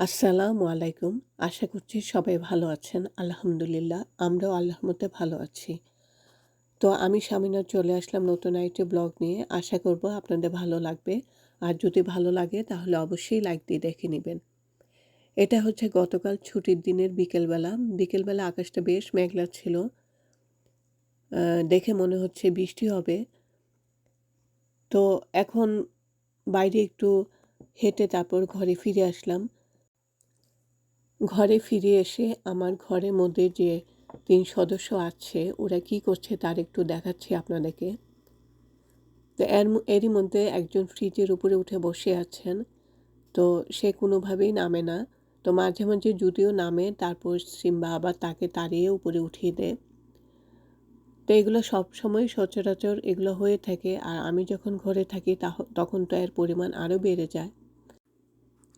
আসসালামু আলাইকুম। আশা করছি সবাই ভালো আছেন। আলহামদুলিল্লাহ, আমরাও আল্লাহর মতে ভালো আছি। তো আমি স্বামীনাথ চলে আসলাম নতুন একটি ব্লগ নিয়ে। আশা করব আপনাদের ভালো লাগবে। আর যদি ভালো লাগে, তাহলে অবশ্যই লাইক দিয়ে দেখে নেবেন। এটা হচ্ছে গতকাল ছুটির দিনের বিকেলবেলা। বিকেলবেলা আকাশটা বেশ মেঘলা ছিল। দেখে মনে হচ্ছে বৃষ্টি হবে। তো এখন বাইরে একটু হেঁটে তারপর ঘরে ফিরে আসলাম। ঘরে ফিরে এসে আমার ঘরের মধ্যে যে তিন সদস্য আছে, ওরা কি করছে তার একটু দেখাচ্ছি আপনাদেরকে। তো এর এরই মধ্যে একজন ফ্রিজের উপরে উঠে বসে আছেন। তো সে কোনোভাবেই নামে না। তো মাঝে মাঝে যদিও নামে, তারপর সিম্বা আবার তাকে তাড়িয়ে উপরে উঠিয়ে দেয়। তো এগুলো সব সময় সচরাচর এগুলো হয়ে থাকে। আর আমি যখন ঘরে থাকি তখন তো এর পরিমাণ আরও বেড়ে যায়।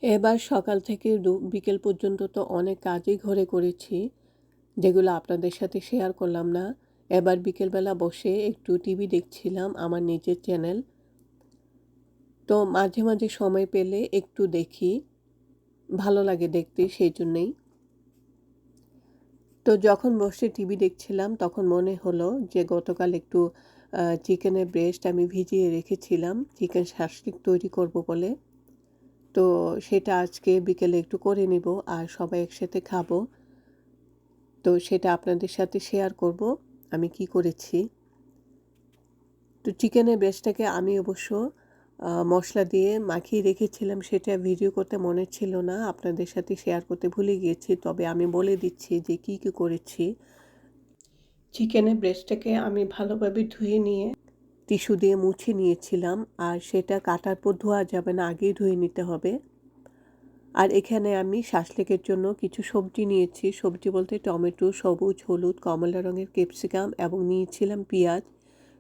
এবার সকাল থেকে বিকেল পর্যন্ত তো অনেক কাজই ঘরে করেছি, যেগুলো আপনাদের সাথে শেয়ার করলাম না। এবার বিকেলবেলা বসে একটু টিভি দেখছিলাম আমার নিজের চ্যানেল তো মাঝে মাঝে সময় পেলে একটু দেখি, ভালো লাগে দেখতে সেই জন্যেই। তো যখন বসে টিভি দেখছিলাম তখন মনে হলো যে গতকাল একটু চিকেনের ব্রেস্ট আমি ভিজিয়ে রেখেছিলাম চিকেন শাসলিক তৈরি করব বলে। তো সেটা আজকে বিকেলে একটু করে নিব আর সবাই একসাথে খাব। তো সেটা আপনাদের সাথে শেয়ার করব, আমি কি করেছি। তো চিকেনের ব্রেস্টটাকে আমি অবশ্য মশলা দিয়ে মাখিয়ে রেখেছিলাম, সেটা ভিডিও করতে মনে ছিল না, আপনাদের সাথে শেয়ার করতে ভুলে গিয়েছি, তবে আমি বলে দিচ্ছি যে কি কি করেছি। চিকেনের ব্রেস্টটাকে আমি ভালোভাবে ধুয়ে নিয়ে টিস্যু দিয়ে মুছে নিয়েছিলাম আর সেটা কাটার পর ধোয়া যাবে না, আগেই ধুয়ে নিতে হবে। আর এখানে আমি শাসলেকের জন্য কিছু সবজি নিয়েছি। সবজি বলতে টমেটো, সবুজ, হলুদ, কমলা রঙের ক্যাপসিকাম এবং নিয়েছিলাম পেঁয়াজ।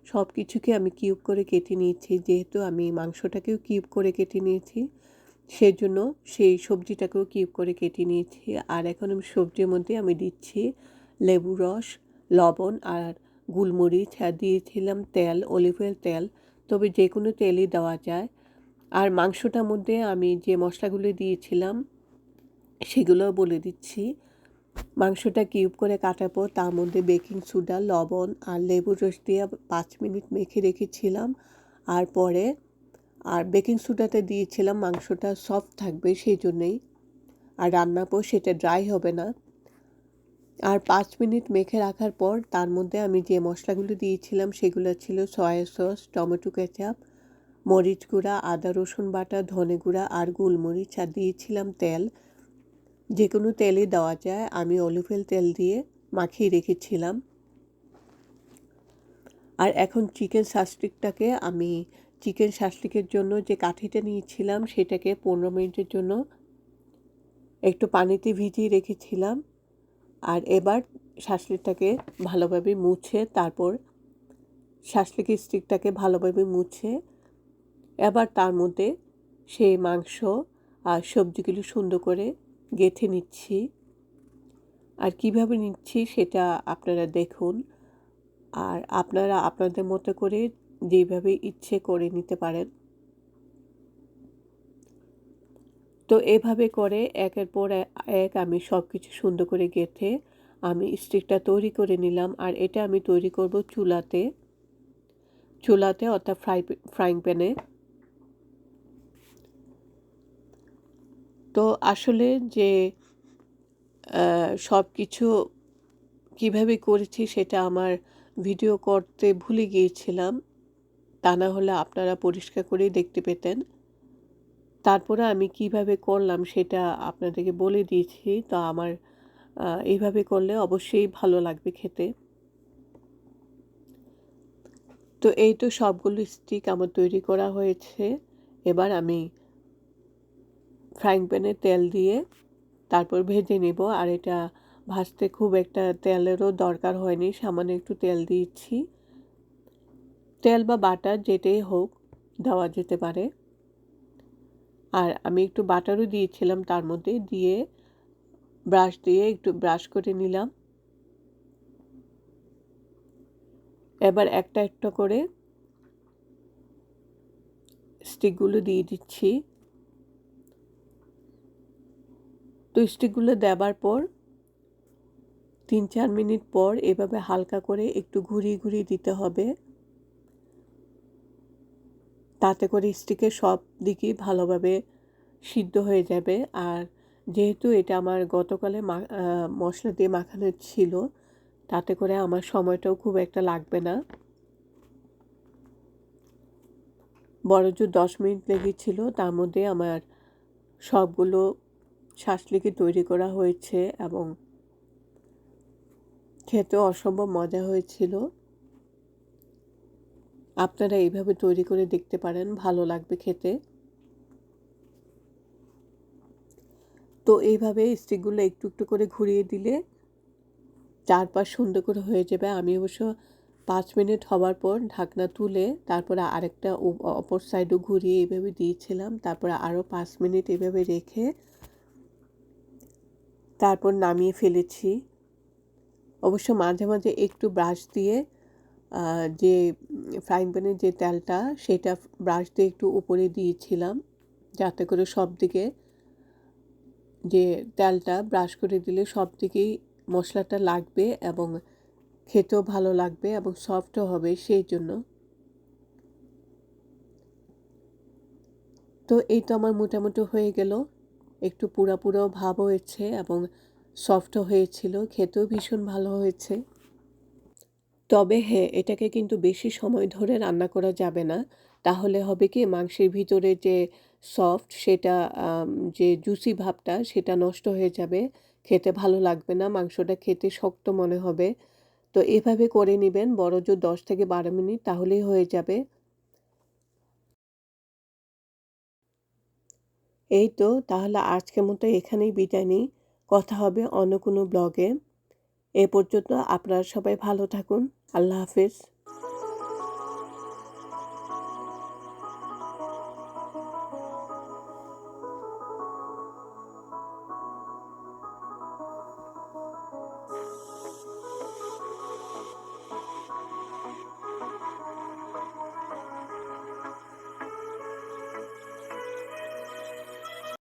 সব কিছুকে আমি কিউব করে কেটে নিয়েছি। যেহেতু আমি মাংসটাকেও কিউব করে কেটে নিয়েছি, সেজন্য সেই সবজিটাকেও কিউব করে কেটে নিয়েছি। আর এখন আমি সবজির মধ্যে আমি দিচ্ছি লেবু রস, লবণ আর গোলমরিচ আর দিয়েছিলাম তেল অলিভ অয়েল তেল। তবে যে কোনো তেলই দেওয়া যায়। আর মাংসটার মধ্যে আমি যে মশলাগুলো দিয়েছিলাম সেগুলো বলে দিচ্ছি। মাংসটা কিউব করে কাটার পর তার মধ্যে বেকিং সোডা, লবণ আর লেবুর রস দিয়ে পাঁচ মিনিট মেখে রেখেছিলাম। আর পরে, আর বেকিং সোডাতে দিয়েছিলাম মাংসটা সফট থাকবে সেই জন্যেই। আর রান্নার পর সেটা ড্রাই হবে না। আর পাঁচ মিনিট মেখে রাখার পর তার মধ্যে আমি যে মশলাগুলো দিয়েছিলাম সেগুলো ছিল সয়া সস, টমেটো কেচাপ, মরিচ গুঁড়া, আদা, রসুন বাটা, ধনে গুঁড়া আর গোলমরিচ। আর দিয়েছিলাম তেল। যে কোনো তেলই দেওয়া যায়, আমি অলিভেল তেল দিয়ে মাখিয়ে রেখেছিলাম। আর এখন চিকেন শাস্টিকটাকে আমি, চিকেন শাস্টিকের জন্য যে কাঠিটা নিয়েছিলাম সেটাকে পনেরো মিনিটের জন্য একটু পানিতে ভিজিয়ে রেখেছিলাম। এবার শাসলিকটাকে ভালোভাবে মুছে, তারপর শাসলিকের স্টিকটাকে ভালোভাবে মুছে। এবার তার মধ্যে সেই মাংস আর সবজিগুলো সুন্দর করে গেঁথে নিচ্ছি। আর কীভাবে নিচ্ছি সেটা আপনারা দেখুন। আর আপনারা আপনাদের মতো করে যেভাবে ইচ্ছে করে নিতে পারেন। তো এভাবে করে একের পর এক আমি সব কিছু সুন্দর করে গেঁথে আমি স্টিকটা তৈরি করে নিলাম। আর এটা আমি তৈরি করব চুলাতে। চুলাতে অর্থাৎ ফ্রাই ফ্রাইং প্যানে। তো আসলে যে সব কিছু কীভাবে করেছি সেটা আমার ভিডিও করতে ভুলে গিয়েছিলাম। তা না হলে আপনারা পরিষ্কার করেই দেখতে পেতেন। তারপরে আমি কীভাবে করলাম সেটা আপনাদেরকে বলে দিয়েছি। তো আমার এইভাবে করলে অবশ্যই ভালো লাগবে খেতে। তো এই তো সবগুলো স্টিক আমার তৈরি করা হয়েছে। এবার আমি ফ্রাইং প্যানে তেল দিয়ে তারপর ভেজে নেব। আর এটা ভাজতে খুব একটা তেলেরও দরকার হয়নি, সামান্য একটু তেল দিয়েছি। তেল বা বাটার যেটাই হোক দেওয়া যেতে পারে। আর আমি একটু বাটারও দিয়েছিলাম তার মধ্যে, দিয়ে ব্রাশ দিয়ে একটু ব্রাশ করে নিলাম। এবার একটা একটা করে স্টিকগুলো দিয়ে দিচ্ছি। তো স্টিকগুলো দেবার পর, তিন চার মিনিট পর এভাবে হালকা করে একটু ঘুরিয়ে ঘুরিয়ে দিতে হবে। তাতে করে স্টিকের সব দিকই ভালোভাবে সিদ্ধ হয়ে যাবে। আর যেহেতু এটা আমার গতকালে মশলা দিয়ে মাখানো ছিল, তাতে করে আমার সময়টাও খুব একটা লাগবে না। বড় জোর দশ মিনিট লেগেছিল তার মধ্যে আমার সবগুলো শাসলিকে তৈরি করা হয়েছে এবং খেতে অসম্ভব মজা হয়েছিল। আপনারা এইভাবে তৈরি করে দেখতে পারেন, ভালো লাগবে খেতে। তো এইভাবে স্টিকগুলো একটু একটু করে ঘুরিয়ে দিলে চারপাশ সুন্দর করে হয়ে যাবে। আমি অবশ্য পাঁচ মিনিট হওয়ার পর ঢাকনা তুলে তারপরে আরেকটা অপর সাইডও ঘুরিয়ে এইভাবে দিয়েছিলাম। তারপরে আরও পাঁচ মিনিট এভাবে রেখে তারপর নামিয়ে ফেলেছি। অবশ্য মাঝে মাঝে একটু ব্রাশ দিয়ে যে ফ্রাইং প্যানের যে তেলটা, সেটা ব্রাশ দিয়ে একটু উপরে দিয়েছিলাম, যাতে করে সব দিকে যে তেলটা ব্রাশ করে দিলে সব দিকেই মশলাটা লাগবে এবং খেতেও ভালো লাগবে এবং সফটও হবে সেই জন্য। তো এই তো আমার মোটামুটি হয়ে গেল। একটু পুরা পুরো ভাব হয়েছে এবং সফটও হয়েছিল, খেতেও ভীষণ ভালো হয়েছে। তবে হ্যাঁ এটাকে কিন্তু বেশি সময় ধরে রান্না করা যাবে না। তাহলে হবে কি, মাংসের ভিতরে যে সফট সেটা যে জুসি ভাবটা সেটা নষ্ট হয়ে যাবে। খেতে ভালো লাগবে না, মাংসটা খেতে শক্ত মনে হবে। তো এভাবে করে নেবেন, বড় জোর দশ থেকে বারো মিনিট, তাহলেই হয়ে যাবে। এই তো, তাহলে আজকের মতো এখানেই বিদায় নিই। কথা হবে অন্য কোনো ব্লগে। এ পর্যন্ত আপনারা সবাই ভালো থাকুন। আল্লাহ হাফিজ।